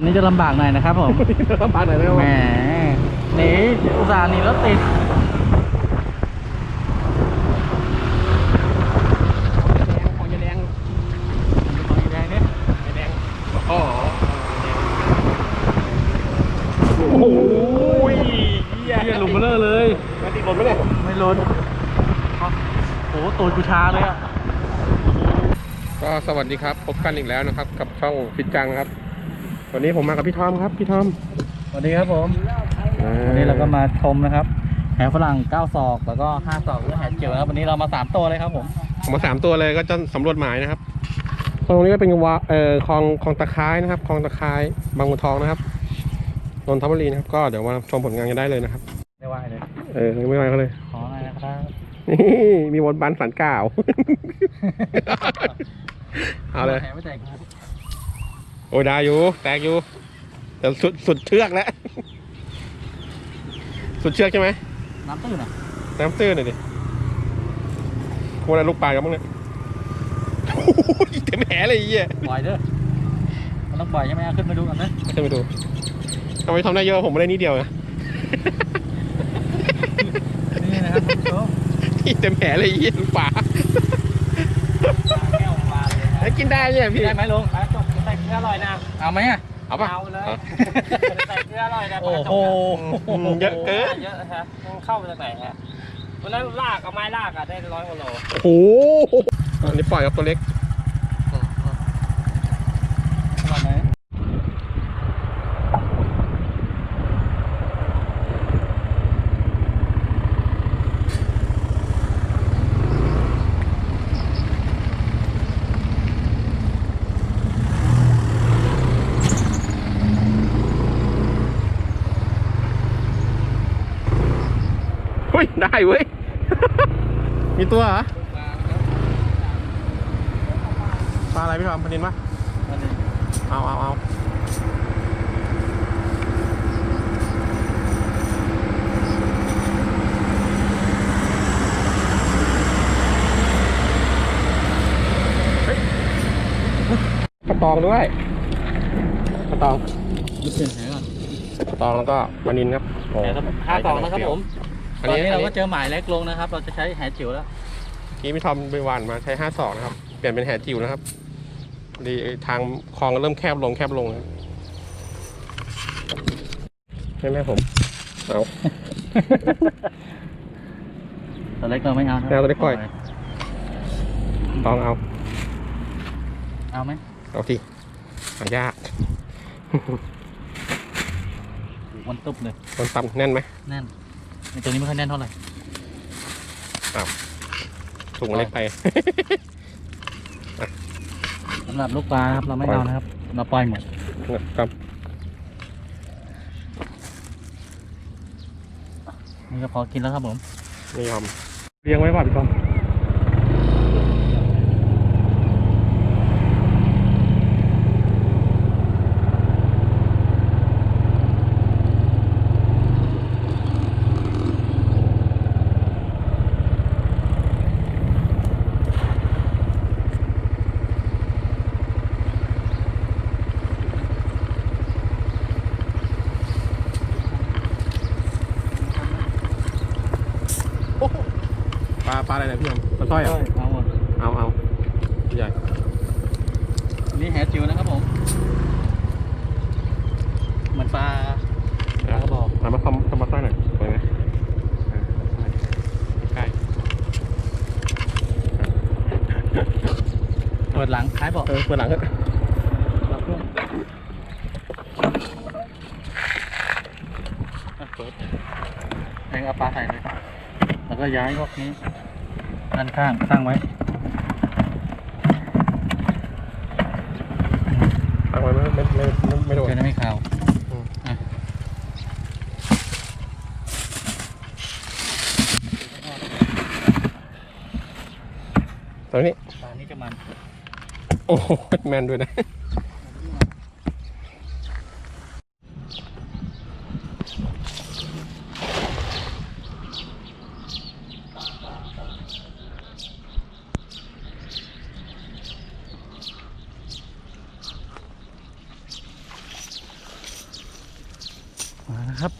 วันนี้จะลำบากหน่อยนะครับผมลำบากหน่อยนะครับแหมหนีอุตส่าห์หนีรถติดของยาแดงแดงเนี่ยยาแดงอ๋อโอ้โหเหี้ยเฮียหลุมเบลอเลยมาติดหล่นไหมเนี่ยไม่ล้นโอ้โหตูดกูชาเลยอะก็สวัสดีครับ พบกันอีกแล้วนะครับ กับช่องฟิตจังครับ วันนี้ผมมากับพี่ทอมครับ พี่ทอมสวัสดีครับผม วันนี้เราก็มาชมนะครับ แหฝรั่ง9ศอกแล้วก็5ศอกและแหเขียวนะครับวันนี้เรามา 3 ตัวเลยครับผมผมมาสามตัวเลยก็จะสำรวจหมายนะครับตรงนี้ก็เป็นวาเอ่อคลองคลองตะไคร้นะครับคลองตะไคร้บางบัวทองนะครับนนทบุรีนะครับ ก็เดี๋ยวมาชมผลงานกันได้เลยนะครับไม่ไหวเลย เออไม่ไหวก็เลยขอหน่อยนะครับ นี่มีบนบันสันกล่าว เอาเลยแหไม่แตกครับ โอ้ยได้อยู่ แตกอยู่ แต่สุดสุดเชือกแล้ว สุดเชือกใช่ไหม น้ำตื้นอะน้ำตื้นหน่อยดิวันนั้นลูกปลากันบ้างเนี่ยโอ้ยเต็มแหเลยไอ้เหี้ยปล่อยเด้อมันต้องปล่อยใช่ไหมเอาขึ้นมาดูกันนะขึ้นไปดูทำไมทำได้เยอะผมไม่ได้นิดเดียวนะนี่นะครับคุณผู้ชมนี่เต็มแหเลยไอ้เหี้ยลูกปลาแก้วปลาเลยนะแล้วกินได้เนี่ยพี่ ได้ไหมลุงปลาจกใส่เกลื ออร่อยนะเอาไหมอะเอาปะเอาเลยเอาใส่เกลืออร่อยนะปโอ้ลาจโหกอืมเยอะเกินเยอะฮะมันเข้ามาจากไหนฮะวันนั้นลากเอาไม้ลากอะได้ร้อยกว่าโลโอ้โหอันนี้ปล่อยกับตัวเล็ก เฮ้ยได้เว้ย มีตัวเหรอ ปลาอะไรพี่ทอมปลานินปะเอาเอาเอาเฮ้ยกระตองด้วยกระตองยึดเปลี่ยนแหก่อนกระตองแล้วก็ปลานินครับโอ้แหครับห้าสองนะครับผมอั ตนอนนี้นี้อัเรานก็นี้เจอหมายเล็กลงนะครับ เราจะใช้แหจิ๋วแล้วที่พี่ทอมไปหวานมาใช้ห้าสองนะครับ เปลี่ยนเป็นแหจิ๋วนะครับดีทางคลองเริ่มแคบลงแคบลงนะครับให้แม่ผมเอาตัวเล็กเราไม่เอานะไม่เอาตัวเล็กปล่อยลองเอา เอาไหมเอาสิหายากมันตุบเลยมันต่ำแน่นไหมแน่น ในตัวนี้ไม่ค่อยแน่นเท่าไหร่ถุงมันเล็กไปสำหรับลูกปลานะครับเราไม่เอานะครับ เราปล่อยหมดครับนี่ก็พอกินแล้วครับผมไม่ยอมเลี้ยงไว้ป่ะพี่ทอม ปลาปลาอะไรเนี่ยพี่ทอมปลาสร้อยเหรอเอาหมดเอาเอาใหญ่อันนี้แหจิ๋วนะครับผม เหมือนปลาปลากระบอกเอามาทำทำมาสร้อยหน่อยสวยไหมอ่าใกล้เปิดหลังท้ายเบาะเออเปิดหลังเถอะรับเครื่องอะเปิดแทงเอาปลาใส่เลย แล้วก็ย้ายพวกนี้ ด้านข้างตั้งไว้ตั้งไว้ไม่ไม่ไม่ไม่ไม่โดนเจอได้ไม่ขาวอืมอะตรงนี้ปลานี่จะมัน โอ้โหแมนด้วยนะ มาแล้วครับ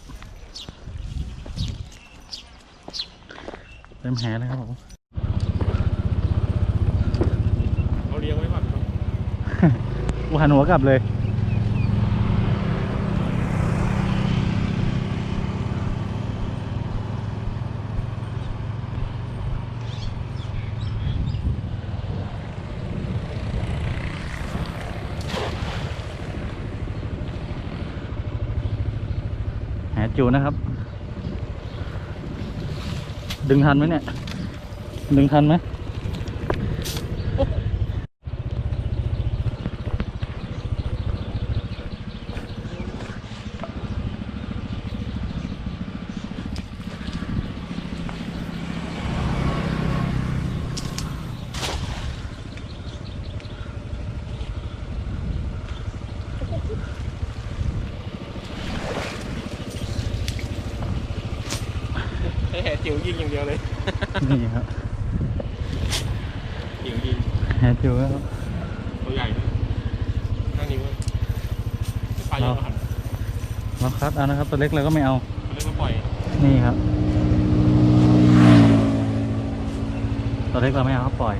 เต็มแหเลยครับผม เราเลี้ยงไว้ก่อนครับ กูหันหัวกลับเลยแหจูนะครับ ดึงทันไหมเนี่ย ดึงทันไหม แห่จิ๋วยิงอย่างเดียวเลยนี่ครับจิ๋วยิงแหจูนะครับตัวใหญ่ด้วยห้านิ้วอะปลาเยอะกว่าหันเราคัดเอานะครับตัวเล็กเราก็ไม่เอาเขาเรียกว่าปล่อย นี่ครับตัวเล็กเราไม่เอาครับปล่อย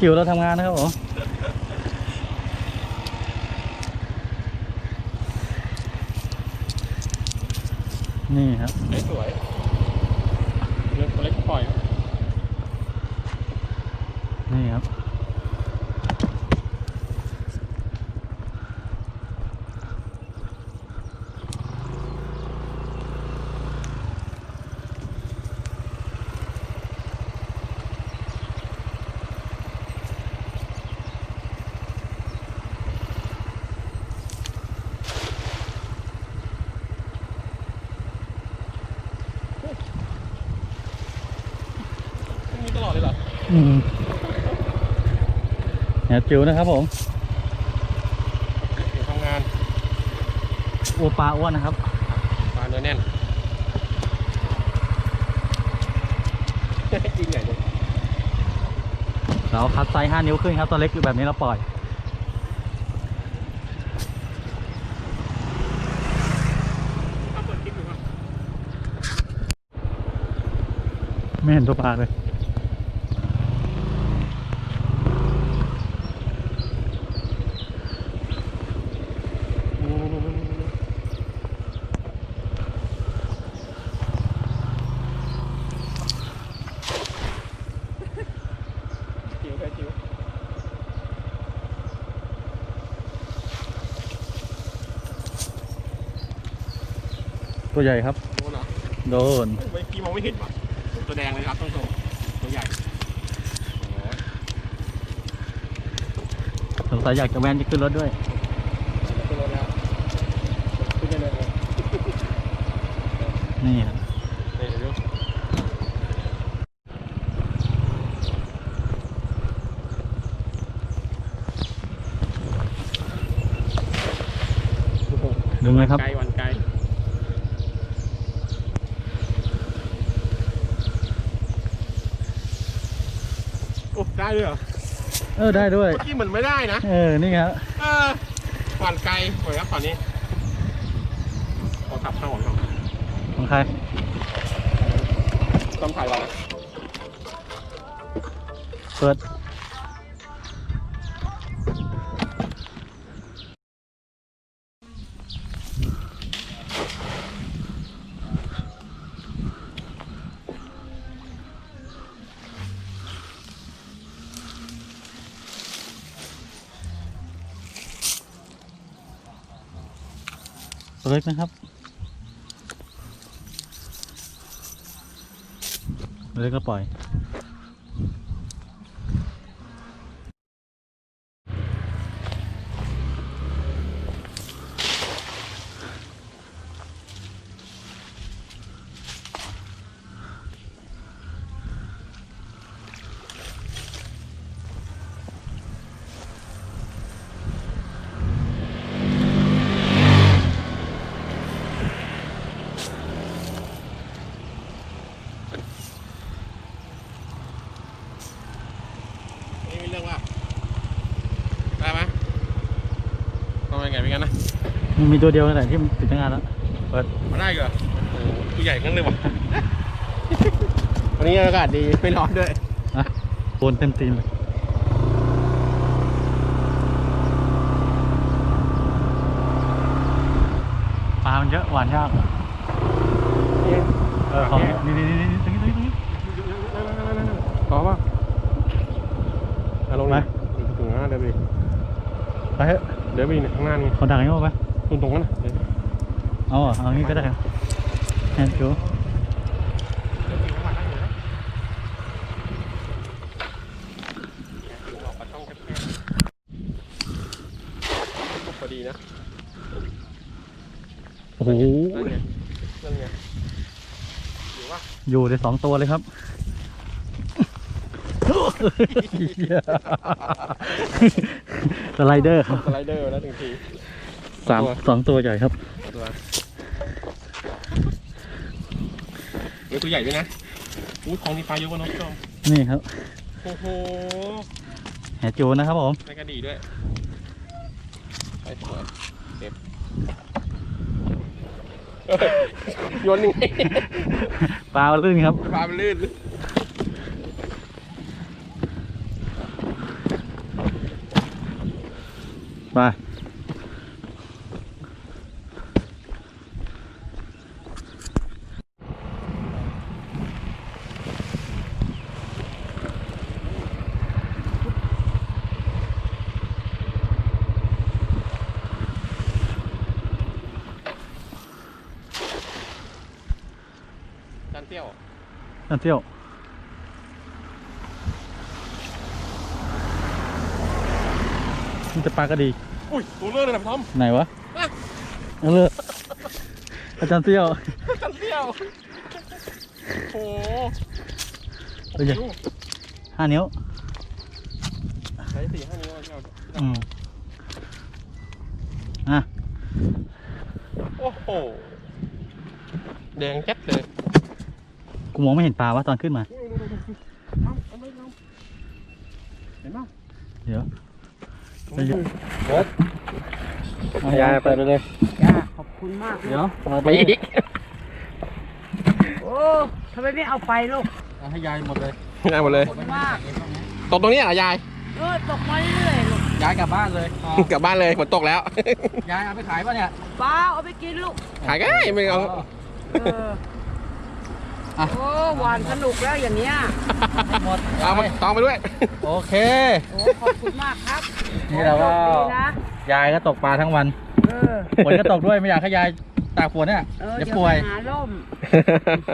จิ๋วเราทำงานนะครับผมนี่ครับ เฮ้ยสวยเรื่องตัวเล็กปล่อยครับ นี่ครับ มีตลอด เลยเหรออืมแหจิ๋วนะครับผมเดี๋ยวทำงานอ้วปลาอ้วนนะครับปลาเนื้อแน่นกินใหญ่เลยเราคัดไซส์5นิ้วขึ้นครับตัวเล็กอยู่แบบนี้เราปล่อยถ้าเปิดคลิปดูครับไม่เห็นตัวปลาเลย ตัวใหญ่ครับ โดนเหรอโดนเมื่อกี้มองไม่เห็นว่ะตัวแดงเลยครับต้องโตตัวใหญ่โอ้ยสงสัยอยากจะแวนจะขึ้นรถด้วยขึ้นรถแล้วขึ้นได้เลยครับนี่ครับนี่เดี๋ยวดูโอ้โหดึงเลยครับไกลวัน ไกลโอ้ได้ด้วยเหรอเออได้ด้วย เมื่อกี้เหมือนไม่ได้นะเออ นี่ครับเออวันไกลสวยครับตอนนี้ขอขับข้างหลังก่อนของใครต้องถ่ายเรานะเปิด ตัวเล็กนะครับเล็กก็ปล่อย นี่มีเรื่องว่าได้ไหมทำไมไงเป็นกันนะ มันมีตัวเดียวนั่นแหละที่มันติดตั้งงานแล้วเปิดมาได้เหรอโอ้โหตัวใหญ่งั้นเลยวะวันนี้อากาศดีไม่ร้อนด้วยอะโอนเต็มตีนเลยปลามันเยอะหวานยากเออของนี่นี่นี่นี่ตรงนี้ตรงนี้ตรงนี้ พอป่ะเอาลงไปถึงหน้าเดี๋ยวไปไปเถอะเดี๋ยวไปข้างหน้านี่เขาดักให้หมดไป ตรงตรงนั้นนะเดี๋ยวเอาอะเอางี้ก็ได้ครับแอนจูพอดีนะ โอ้โหนั่นไงนั่นไงอยู่ป่ะอยู่ในสองตัวเลยครับสไลเดอร์ครับ สไลเดอร์แล้วหนึ่งที สามสองตัวใหญ่ครับตัวเฮ้ยตัวใหญ่ด้วยนะอู้ของนี่ปลาเยอะกว่าน้องจอมนี่ครับโอ้โหแหจูนะครับผมในกระดีด้วยไปสวยเก็บเอ้ยโยนนี่ปลาลื่นครับปลามันลื่นไป จานเตี้ยว นั่น เที่ยวมันจะปลากระดีอุ้ยตัวเลื่อนเลยนะพี่ทอมไหนวะเอาเลยอาจารย์เที่ยวจานเตี้ยวโอ้โหเป็นไงห้านิ้วใช้สี่ห้านิ้วเอาอืมอะโอ้โหแดงแจ๊ดเลย กูมองไม่เห็นปลาวะตอนขึ้นมาทำเอาไปทำเห็นป่ะเดี๋ยวไปอยู่ยายไปเลยจ้าขอบคุณมากเดี๋ยวไปอีกโอ้ทำไมไม่เอาไปลูกเอาให้ยายหมดเลยยายหมดเลย ขอบคุณมากตกตรงนี้เหรอยาย เออตกมาเรื่อยๆลูกยายกลับบ้านเลยกลับบ้านเลยฝนตกแล้วยายเอาไปขายป่ะเนี่ย ป้าเอาไปกินลูกขายง่ายไม่เอา เออ อะโอ้หวานสนุกแล้วอย่างเนี้ยหมดเอามาตองไปด้วย โอเค โอ้ขอบคุณมากครับนี่เราก็ โชคดีนะยายก็ตกปลาทั้งวันเออฝนก็ตกด้วยไม่อยากให้ยายตากฝนเนี่ยเออเดี๋ยวเดี๋ยวป่วยไปหาล่ม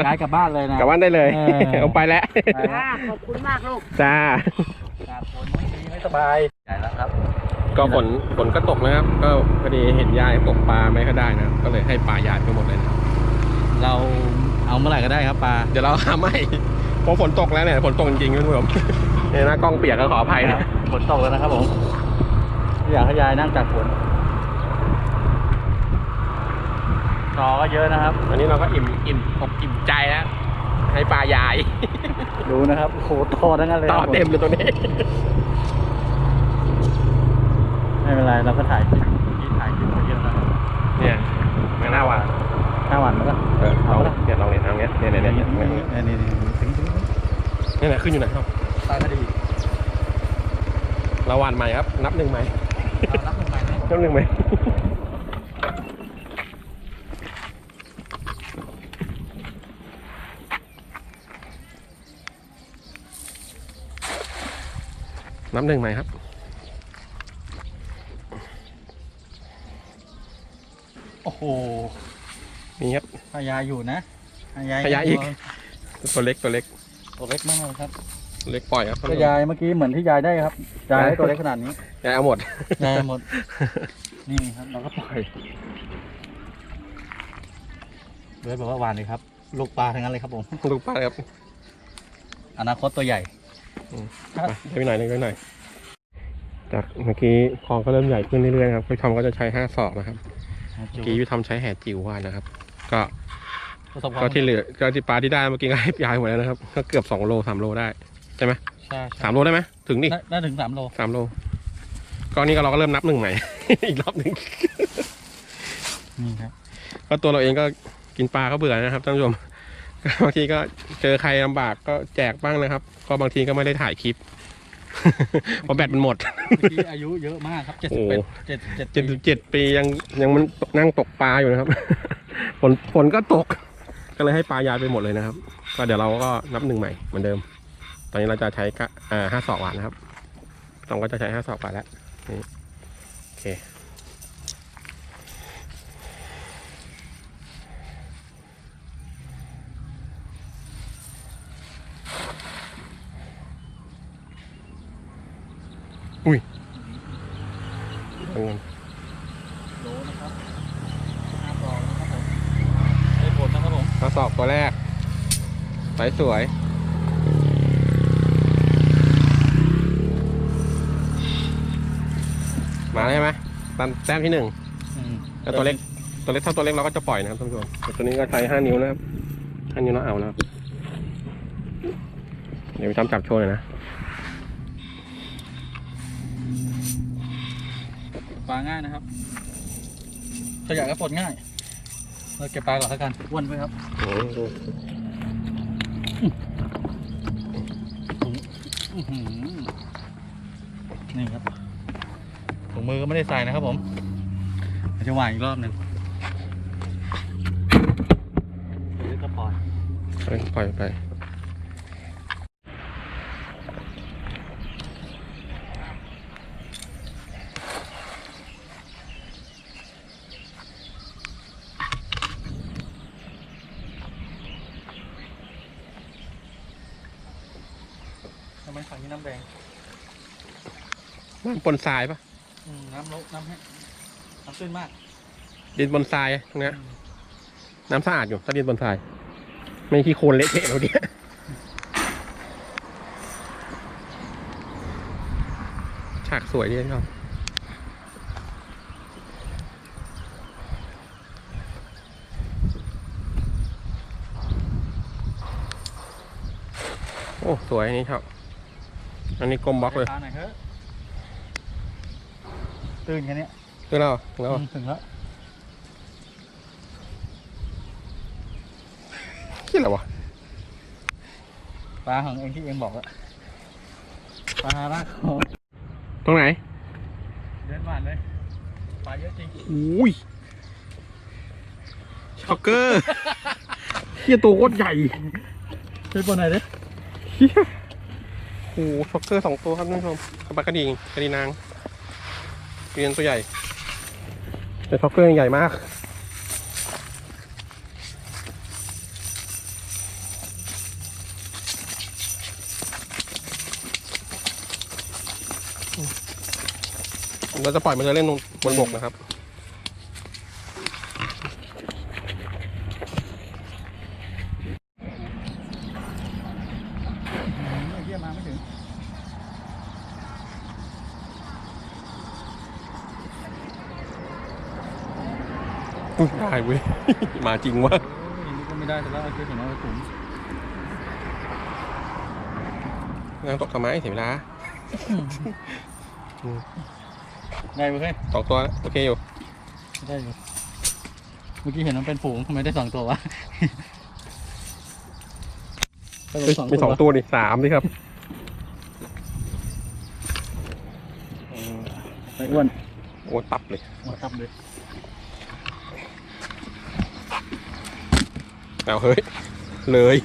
ยายกลับบ้านเลยนะ กลับบ้านได้เลยเออ เอาไปแล้วไปจ้าขอบคุณมากลูก จ้า ตากฝนไม่ดีไม่สบายใหญ่แล้วครับ ก็ฝนฝนก็ตกนะครับ ก็พอดีเห็นยายตกปลาไม่ค่อยได้นะ ก็เลยให้ปลายายไปหมดเลยนะครับเรา เอาเมื่อไหร่ก็ได้ครับปลา เดี๋ยวเราหาไม่เพราะฝนตกแล้วเนี่ยฝนตกจริงๆคุณผู้ชมเนี่ยนะกล้องเปียกก็ขออภัยนะฝนตกแล้วนะครับผมไม่อยากให้ยายนั่งตากฝนจอก็เยอะนะครับอันนี้เราก็อิ่มอิ่มอกอิ่มใจแล้วให้ปลายาย ดูนะครับโอ้โหต่อทั้งนั้นเลยต่อครับผเต็มเลยตัวนี้ ไม่เป็นไรเราก็ถ่ายคลิปที่ถ่ายคลิปมาเยอะแล้วเนี่ยไม่น่าหวาน ห้าวันแล้วก็เออลองเนี่ยลองเนี่ยทางเนี้ยเนี่ยเนี่ยเนี่ยเนี่ยเนี่ยนี่นี่นี่ถึงถึงเนี่ยเนี่ยขึ้นอยู่ไหนครับตายก็ดีเราหวานใหม่ครับนับหนึ่งใหม่รับลงไปนะนับหนึ่งใหม่นับหนึ่งใหม่ครับโอ้โห นี่ครับพญาอยู่นะพญาพญาอีก ตัวเล็กตัวเล็กตัวเล็กมากเลยครับตัวเล็กปล่อยครับก็ยายเมื่อกี้เหมือนที่ยายได้ครับยายได้ตัวเล็กขนาดนี้ยายเอาหมดยายหมด นี่ครับเราก็ปล่อยเบิร์ดบอกว่าหวานเลยครับ ลูกปลาทั้งนั้นเลยครับผมดูป้าเลยครับ อนาคตตัวใหญ่อืมครับไปไปหน่อยหนึงไปหน่อยจากเมื่อกี้คลองก็เริ่มใหญ่ขึ้นเรื่อยๆนะครับพี่ทอมก็จะใช้ห้าศอกนะครับเมื่อกี้พี่ทอมใช้แห่จิ๋ววานนะครับ ก็ประสบความก็ที่เหลือก็ที่ปลาที่ได้เมื่อกี้ก็ให้ยายหมดแล้วนะครับ ก็เกือบสองโลสามโลได้ใช่ไหมใช่สามโลได้ไหมถึงดิได้ได้ถึงสามโลสามโลก็นี่ก็เราก็เริ่มนับหนึ่งใหม่ อีกรอบหนึ่งนี่ครับ ก็ตัวเราเองก็กินปลาก็เบื่อนะครับท่านผู้ชม บางทีก็เจอใครลำบากก็แจกบ้างนะครับ ก็บางทีก็ไม่ได้ถ่ายคลิป เพราะแบตมันหมด เมื่อกี้อายุเยอะมากครับเจ็ดโอ้สิบเป็นเจ็ดเจ็ดเจ็ดเจ็ดปียังยังมันนั่งตกปลาอยู่นะครับ ฝนฝนก็ตก ก็เลยให้ปลายายไปหมดเลยนะครับ ก็เดี๋ยวเราก็นับหนึ่งใหม่เหมือนเดิม ตอนนี้เราจะใช้กะอ่าห้าศอกหวานนะครับต้องก็จะใช้ห้าศอกไปแล้วนี่โอเคอุ้ยเอาเงิน โลนะครับห้าซองนะครับผมได้ผลนะครับผม มา สอบตัวแรก สวยสวยมาแล้วใช่ไหมตันแต้มที่หนึ่งอืมแล้วตัวเล็กตัวเล็กเท่าตัวเล็กเราก็จะปล่อยนะครับท่านผู้ชมแต่ตัวนี้ก็ใช้ห้านิ้วนะครับห้านิ้วเราเอานะครับเดี๋ยวไปทำจับโชว์หน่อยนะปลาง่ายนะครับขยะก็ปลดง่าย เราเก็บปลาก่อนแล้วกันอ้วนไปครับโอ้โหดูอื้อหือนี่ครับถุงมือก็ไม่ได้ใส่นะครับผมเดี๋ยวจะหวานอีกรอบหนึ่งเดี๋ยวจะปล่อย ปล่อยปล่อยไป ทำไมฝั่งนี้น้ำแดง น้ำ ปนทรายปะอืมน้ำลกน้ำแห้งน้ำตื้นมาก ดินบนทรายตรงเนี้ยน้ำสะอาดอยู่ถ้าดินบนทราย ไม่ขี้โคลนเละเทะเราเนี่ยฉากสวยดีครับโอ้ สวยอันนี้ครับ อันนี้กลมบล็อกเลย ปลาหน่อยเถอะ ตื่นแค่เนี้ยถึงแล้วถึงแล้วอืมถึงแล้วคิดอะไรวะปลาของเองที่เองบอกอะปลาลากคอตรงไหนเดินหวานเลยปลาเยอะจริงอุ้ยช็อกเกอร์เฮียตัวโคตรใหญ่ช่วยปนหน่อยดิเฮียโอ้โหช็อกเกอร์สองตัวครับท่านผู้ชมกระบะกระดิ่งกระดิ่งนาง เรียนตัวใหญ่ แต่ท็อกเกอร์ยังใหญ่มาก เราจะปล่อยมันจะเล่นบนบกนะครับ อืมไอ้เหี้ยมาไม่ถึง อุ๊ย ได้เว้ย มาจริงวะโอ้ยนี่ก็ไม่ได้แต่แล้วเอาเชือกของเราไปถุงนั่งตกทำไมเสียเวลาได้เว้ยสองตัวแล้วโอเคอยู่ได้อยู่เมื่อกี้เห็นมันเป็นฝูงทำไมได้สองตัววะเฮ้ยมีสองตัวดิสามดิครับไปอ้วนโอ้ตับเลยมาทับเลย เอาเฮ้ย เลย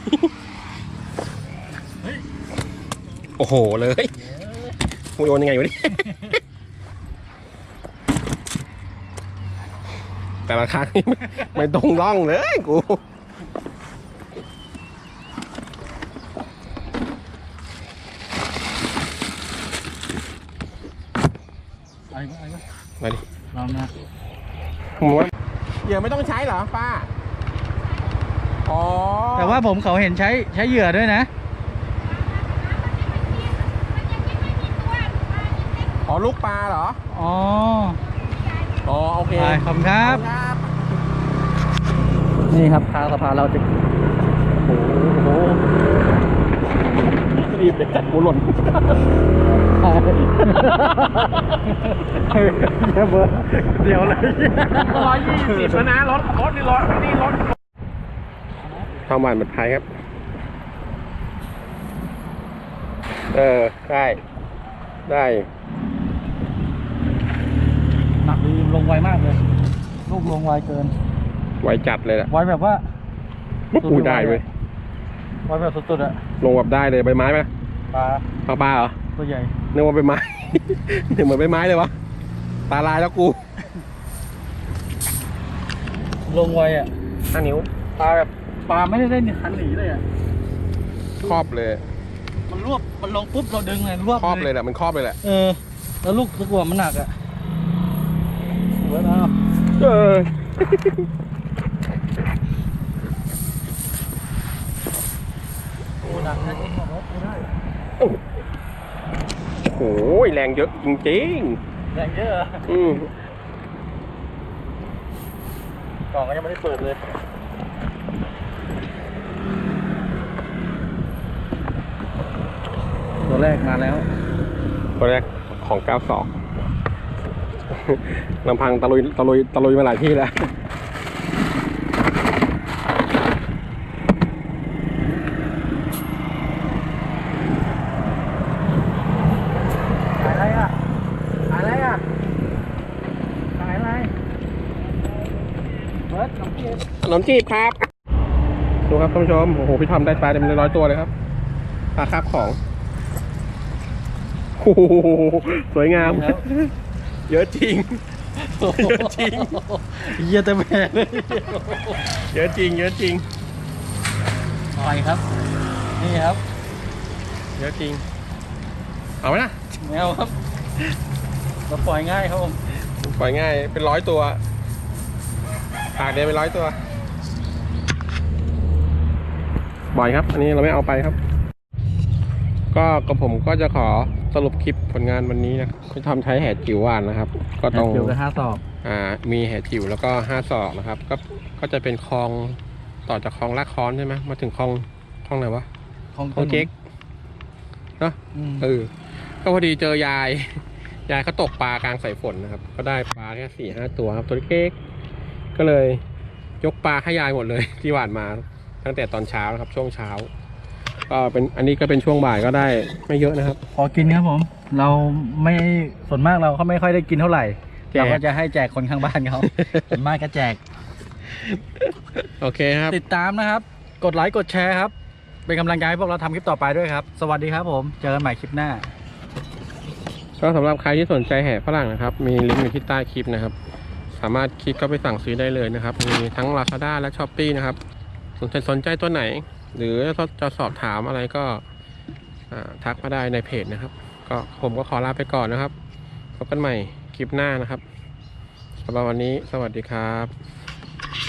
โอ้โห เลยมึงโยนยังไงวะเนี่ยแต่ละครั้งนี่ไม่ไม่ตรงร่องเลยกูไอ้ก็ไอ้ก็มาดิลองนะผมว่าเหยื่อไม่ต้องใช้เหรอป้า อ๋อแต่ว่าผมเขาเห็นใช้ใช้เหยื่อด้วยนะ อ๋อลูกปลาเหรอ อ๋อ อ๋อโอเคไปขอบคุณครับ ครับ นี่ครับทางสะพานเราจะโอ้โหรีบเลยจัดกูหล่นเดี๋ยวเลย ร้อยยี่สิบแล้วนะรถรถนี่รถนี่รถ ข้าวมันบัดไทยครับ เออ ได้ ได้หนักดีลงไวมากเลย ลูกลงไวเกิน ไว้จัดเลยแหละไวแบบว่าอู้ได้เว้ยไวแบบสุดๆอะลงแบบได้เลยใบไม้ไหมปลาปลาปลาเหรอตัวใหญ่นึกว่าใบไม้นึกเหมือนใบไม้เลยวะตาลายแล้วกู ลงไวอะห้านิ้วปลาแบบ ปลาไม่ได้เล่นหันหนีเลยอะครอบเลย มันรวบมันลงปุ๊บเราดึงเลยรวบครอบเลยแหละมันครอบเลยแหละเออ แล้วลูกตะกั่วมันหนักอะเวิร์ดเอาเออโอ้หนักนะที่บอกว่าไม่ได้โอ้โหแรงเยอะจริงแรงเยอะอะๆอืมกล่องก็ยังไม่ได้เปิดเลย ตัวแรกมาแล้วตัวแรกของก้าวสองลำพังตะลุยตะลุยตะลุยมาหลายที่แล้วขายอะไรอะขายอะไรอะขายอะไรเบิร์ดน้องเก็บขนมจีบครับ ดูครับท่านผู้ชม โอ้โห พี่ทอมได้ปลาเต็มเลยร้อยตัวเลยครับปลาคาบของ โอ้โหสวยงามครับเยอะจริง เยอะจริง เยี่ยแต่แม่เลยเยอะจริง เยอะจริงไปครับ นี่ครับ เยอะจริง เอาไหมนะแมวครับเราปล่อยง่ายครับผมปล่อยง่าย เป็นร้อยตัวปากเดียวเป็นร้อยตัวบ่อยครับ อันนี้เราไม่เอาไปครับ ก็กระผมก็จะขอ สรุปคลิปผลงานวันนี้นะครับพี่ทอมใช้แห่จิ๋วหวานนะครับ ก็ต้องเกี่ยวกับห้าสอบอ่ามีแห่จิ๋วแล้วก็ห้าศอกนะครับ ก็ก็จะเป็นคลองต่อจากคลองลากค้อนใช่ไหมมาถึงคลองคลองไหนวะของคลองเจ๊กเนอะอืมเออก็พอดีเจอยาย ยายเขาตกปลากลางสายฝนนะครับ ก็ได้ปลาแค่สี่ห้าตัวครับ ตัวเล็กๆก็เลยยกปลาให้ยายหมดเลยที่หวานมาตั้งแต่ตอนเช้านะครับ ช่วงเช้า ก็เป็นอันนี้ก็เป็นช่วงบ่ายก็ได้ไม่เยอะนะครับ พอกินครับผม เราไม่ส่วนมากเราก็ไม่ค่อยได้กินเท่าไหร่แจก เราก็จะให้แจกคนข้างบ้านเขาส่วนมากก็แจก โอเคครับ ติดตามนะครับ กดไลค์กดแชร์ครับ เป็นกำลังใจให้พวกเราทำคลิปต่อไปด้วยครับ สวัสดีครับผม เจอกันใหม่คลิปหน้า ก็สำหรับใครที่สนใจแห่ฝรั่งนะครับ มีลิงก์อยู่ที่ใต้คลิปนะครับ สามารถคลิกเข้าไปสั่งซื้อได้เลยนะครับ มีทั้ง Lazada และ s h อ p e e นะครับสนใจสนใจตัวไหน หรือจะสอบถามอะไรก็ทักมาได้ในเพจนะครับ ก็ผมก็ขอลาไปก่อนนะครับพบกันใหม่คลิปหน้านะครับสำหรับวันนี้สวัสดีครับ